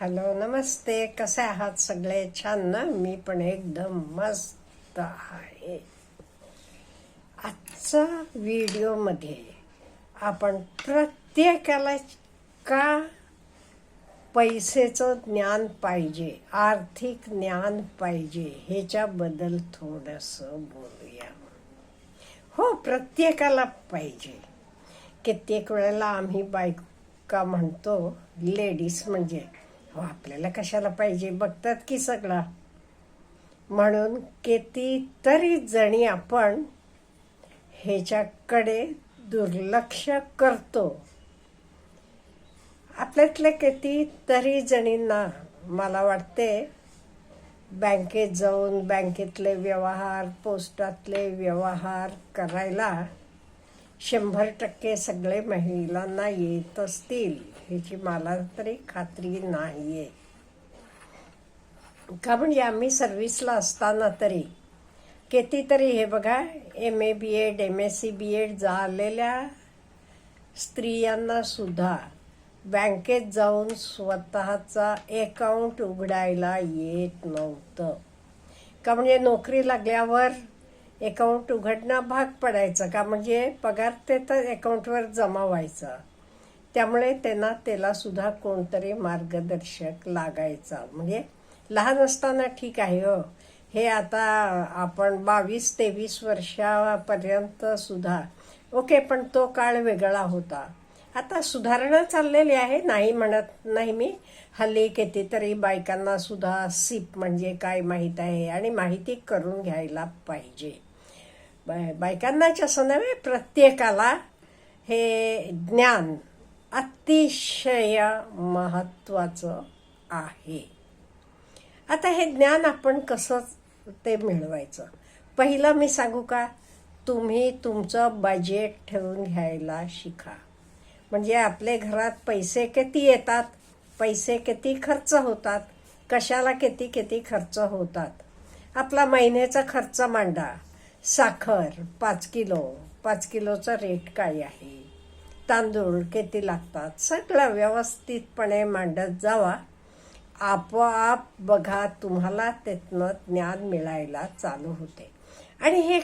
Hello नमस्ते. कसे आहात सगळे? छान ना? मी पण एकदम मस्त आहे. आजचा व्हिडिओमध्ये आपण प्रत्येकाला का पैसेचं ज्ञान पाहिजे आर्थिक ज्ञान पाहिजे ह्याच्याबद्दल थोडंसं बोलूया. हो प्रत्येकाला पाहिजे. कित्येक वेळेला आम्ही बायका म्हणतो लेडीज म्हणजे आपल्याला कशाला पाहिजे? बघतात की सगळा. म्हणून कितीतरी जणी आपण ह्याच्याकडे दुर्लक्ष करतो. आपल्यातल्या कितीतरी जणींना मला वाटते बँकेत जाऊन बँकेतले व्यवहार पोस्टातले व्यवहार करायला शंभर टक्के सगळे महिलांना येत असतील ह्याची मला तरी खात्री नाही आहे का म्हणजे आम्ही सर्व्हिसला असताना तरी कितीतरी हे बघा M A B Ed M S C B Ed झालेल्या स्त्रियांनासुद्धा बँकेत जाऊन स्वतःचा अकाउंट उघडायला येत नव्हतं. का म्हणजे नोकरी लागल्यावर अकाउंट उघडणं भाग पडायचं का? म्हणजे पगार ते तर अकाउंटवर जमा व्हायचा. त्यामुळे त्यांना त्याला सुद्धा कोणतरी मार्गदर्शक लागायचा. म्हणजे लहान असताना ठीक आहे हो. हे आता आपण बावीस तेवीस वर्षापर्यंत सुद्धा. ओके पण तो काळ वेगळा होता. आता सुधारणा चाललेली आहे नाही म्हणत नाही मी. हल्ली कितीतरी बायकांना सुद्धा सीप म्हणजे काय माहीत आहे आणि माहिती करून घ्यायला पाहिजे. बायकांनाच असं नव्हे प्रत्येकाला हे ज्ञान अतिशय महत्त्वाचं आहे. आता हे ज्ञान आपण कसं ते मिळवायचं? पहिलं मी सांगू का? तुम्ही तुमचं बजेट ठेवून घ्यायला शिका. म्हणजे आपले घरात पैसे किती येतात? पैसे किती खर्च होतात? कशाला किती किती खर्च होतात? आपला महिन्याचा खर्च मांडा. साखर पाच किलो. पाच किलोचा रेट काय आहे? तांदूळ किती लागतात? सगळं व्यवस्थितपणे मांडत जावा. आपोआप बघा तुम्हाला त्यातनं ज्ञान मिळायला चालू होते. आणि हे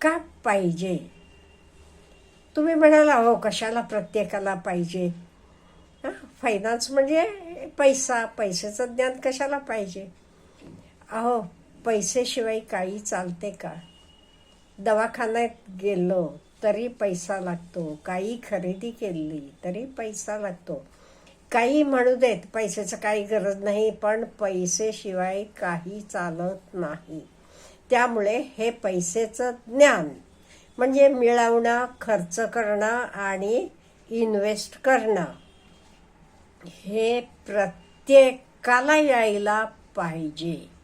का पाहिजे? तुम्ही म्हणाला हो कशाला प्रत्येकाला पाहिजे? फायनान्स म्हणजे पैसा. पैशाचं ज्ञान कशाला पाहिजे? अहो पैसेशिवाय काही चालते का? दवाखान्यात गेलो तरी पैसा लागतो. काही खरेदी केली तरी पैसा लागतो. काही म्हणू देत पैशाचं काही गरज नाही पण पैसेशिवाय काही चालत नाही. त्यामुळे हे पैसेचं ज्ञान म्हणजे मिळवणं खर्च करणं आणि इन्व्हेस्ट करणं हे प्रत्येकाला यायला पाहिजे.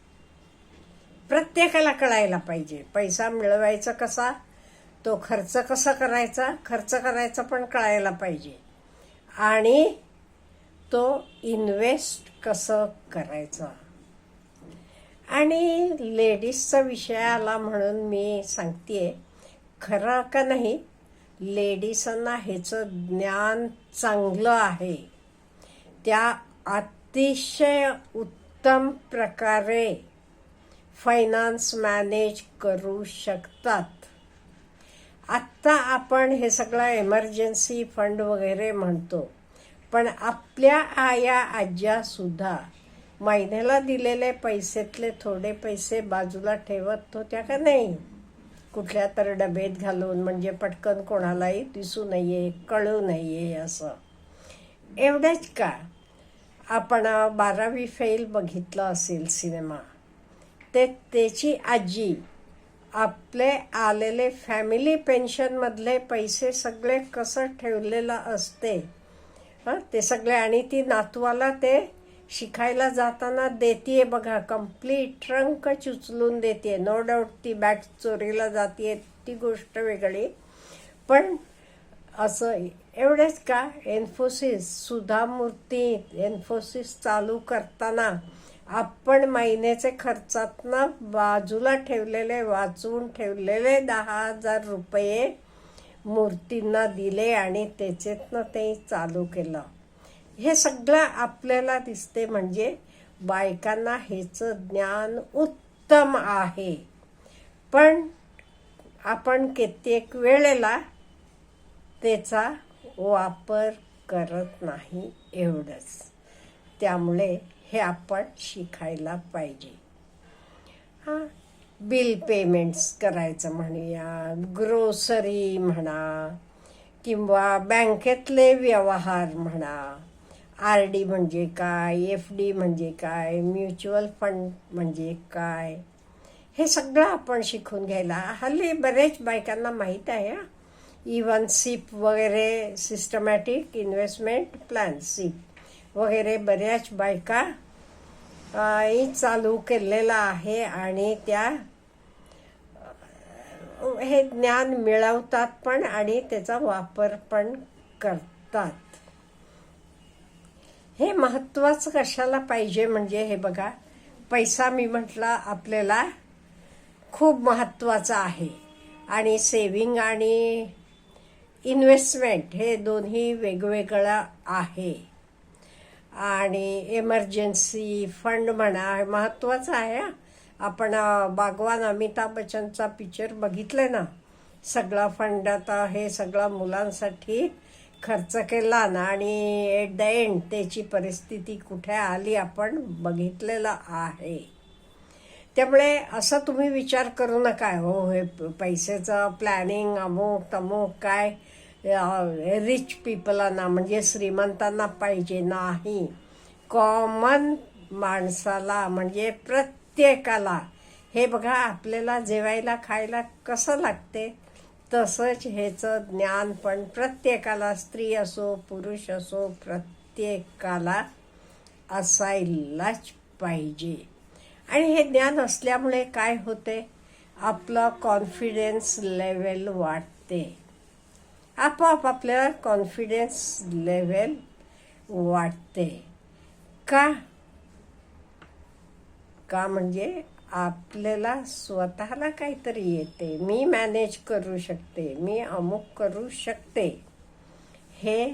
प्रत्येकाला कळायला पाहिजे. पैसा मिळवायचा कसा? तो खर्च कसा करायचा? खर्च करायचा पण कळायला पाहिजे. आणि तो इन्व्हेस्ट कसं करायचं? आणि लेडीजचा विषय आला म्हणून मी सांगते खरं का नाही? लेडीजांना ह्याचं ज्ञान चांगलं आहे. त्या अतिशय उत्तम प्रकारे फायनान्स मॅनेज करू शकतात. आत्ता आपण हे सगळं एमर्जन्सी फंड वगैरे म्हणतो. पण आपल्या आया आज्यासुद्धा महिन्याला दिलेले पैसेतले थोडे पैसे बाजूला ठेवत होत्या का नाही? कुठल्या तर डबेत घालून म्हणजे पटकन कोणालाही दिसू नये कळू नये असं. एवढंच का? आपण बारावी फेल बघितलं असेल सिनेमा. ते त्याची आजी. आपले आलेले फॅमिली पेन्शनमधले पैसे सगळे कसं ठेवलेलं असते? हां? ते सगळे आणि ती नातवाला ते शिकायला जाताना देते बघा. कंप्लीट ट्रंक उचलून देते नो डाऊट ती बॅग चोरीला जाते ती गोष्ट वेगळी. पण असं एवढेच का? एन्फोसिस सुधा मूर्ती एन्फोसिस चालू करताना आपण महिन्याचे खर्चातनं बाजूला ठेवलेले वाचून ठेवलेले दहा हजार रुपये मूर्तींना दिले आणि त्याच्यातनं ते चालू केलं. हे सगळं आपल्याला दिसते म्हणजे बायकांना ह्याचं ज्ञान उत्तम आहे. पण आपण कित्येक वेळेला त्याचा वापर करत नाही एवढंच. त्यामुळे हे आपण शिकायला पाहिजे. हां बिल पेमेंट्स करायचं म्हणूया ग्रोसरी म्हणा किंवा बँकेतले व्यवहार म्हणा आर डी म्हणजे काय एफ डी म्हणजे काय म्युच्युअल फंड म्हणजे काय हे सगळं आपण शिकून घ्यायला. हल्ली बरेच बायकांना माहीत आहे इवन सिप वगैरे सिस्टमॅटिक इन्व्हेस्टमेंट प्लॅन सिप. वगैरे बऱ्याच बायका ही चालू केलेला आहे आणि त्या हे ज्ञान मिळवतात पण आणि त्याचा वापर पण करतात. हे महत्वाचं कशाला पाहिजे म्हणजे हे बघा पैसा मी म्हटला आपल्याला खूप महत्त्वाचा आहे. आणि सेविंग आणि इन्व्हेस्टमेंट हे दोन्ही वेगवेगळं आहे. आणि एमर्जन्सी फंड म्हणा हे आहे. हं. आपण बागवान अमिताभ बच्चनचा पिक्चर बघितलं ना? सगळा फंड आता हे सगळं मुलांसाठी खर्च केला ना आणि एट द एंड त्याची परिस्थिती कुठे आली आपण बघितलेलं आहे. त्यामुळे असं तुम्ही विचार करू नका. हो हे पैशाचं प्लॅनिंग अमुक तमुक काय रिच पीपलांना म्हणजे श्रीमंतांना पाहिजे नाही. कॉमन माणसाला म्हणजे प्रत्येकाला. हे बघा आपल्याला जेवायला खायला कसं लागते? तसंच ह्याचं ज्ञान पण प्रत्येकाला स्त्री असो पुरुष असो प्रत्येकाला असायलाच पाहिजे. आणि हे ज्ञान असल्यामुळे काय होते? आपलं कॉन्फिडन्स लेवल वाढते. आपोआप आपल्याला कॉन्फिडन्स लेवल वाटते का? का म्हणजे आपल्याला स्वतःला काहीतरी येते. मी मॅनेज करू शकते. मी अमुक करू शकते. हे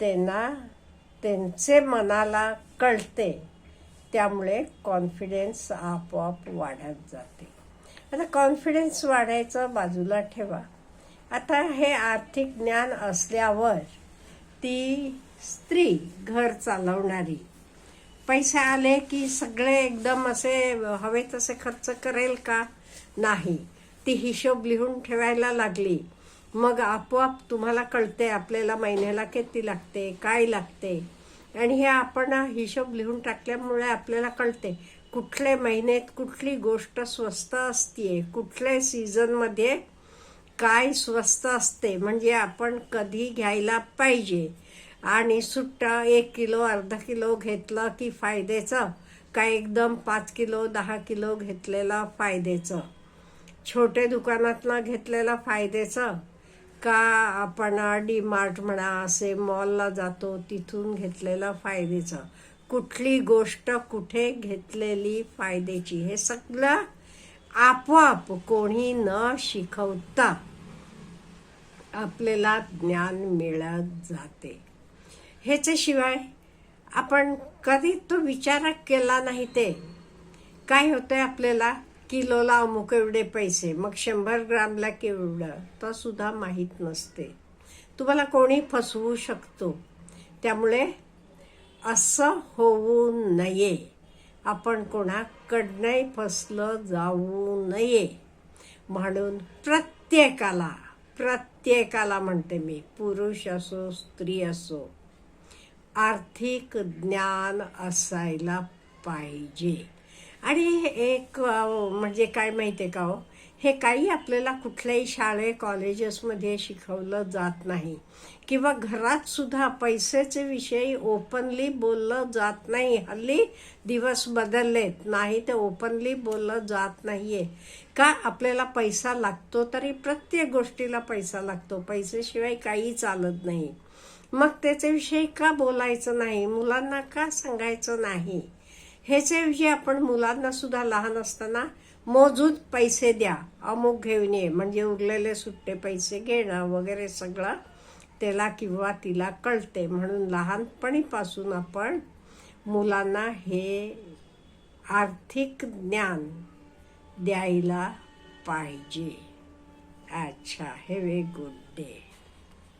त्यांना त्यांचे मनाला कळते. त्यामुळे कॉन्फिडन्स आपोआप वाढत जाते. आता कॉन्फिडन्स वाढायचं बाजूला ठेवा. आता हे आर्थिक ज्ञान असल्यावर ती स्त्री घर चालवणारी. पैसे आले की सगळे एकदम असे हवे तसे खर्च करेल का? नाही. ती हिशोब लिहून ठेवायला लागली. मग आपोआप तुम्हाला कळते आपल्याला महिन्याला किती लागते काय लागते. आणि हे आपण हिशोब लिहून टाकल्यामुळे आपल्याला कळते. कुठले महिन्यात कुठली गोष्ट स्वस्त असते कुठल्या सीझनमध्ये काय स्वस्त असते म्हणजे आपण कधी घ्यायला पाहिजे. आणि सुट्टा एक किलो अर्धा किलो घेतलं की फायद्याचं. का एकदम पाच किलो दहा किलो घेतलेला फायद्याचं. छोटे दुकानातनं घेतलेलं फायद्याचं. का आपण डी मार्ट म्हणा असे मॉलला जातो तिथून घेतलेलं फायद्याचं. कुठली गोष्ट कुठे घेतलेली फायद्याची हे सगळं आपोआप कोणी न शिकवता आपल्याला ज्ञान मिळत जाते. ह्याच्याशिवाय आपण कधी तो विचार केला नाही ते. काय होतंय आपल्याला? किलोला अमुक एवढे पैसे मग शंभर ग्रामला केवढं? तर सुद्धा माहीत नसते. तुम्हाला कोणी फसवू शकतो. त्यामुळे असं होऊ नये. आपण कोणाकडनंही फसलं जाऊ नये. म्हणून प्रत्येकाला प्रत्येकाला म्हणते मी पुरुष असो स्त्री असो आर्थिक ज्ञान असायला पाहिजे. आणि एक म्हणजे काय माहिती आहे का हो? हे काही आपल्याला कुठल्याही शाळे कॉलेजेसमध्ये शिकवलं जात नाही. किंवा घरात सुद्धा पैशाचे विषयी ओपनली बोललं जात नाही. हल्ली दिवस बदललेत नाही ते ओपनली बोललं जात नाहीये. का आपल्याला पैसा लागतो तरी प्रत्येक गोष्टीला पैसा लागतो. पैशाशिवाय काही चालत नाही. मग त्याच्याविषयी का बोलायचं नाही? मुलांना का सांगायचं नाही? ह्याच्याविषयी आपण मुलांना सुद्धा लहान असताना मोजूत पैसे द्या. अमुक घेऊन ये. म्हणजे उरलेले सुट्टे पैसे घेणं वगैरे सगळं त्याला किंवा तिला कळते. म्हणून लहानपणीपासून आपण मुलांना हे आर्थिक ज्ञान द्यायला पाहिजे. अच्छा हॅव ए गुड डे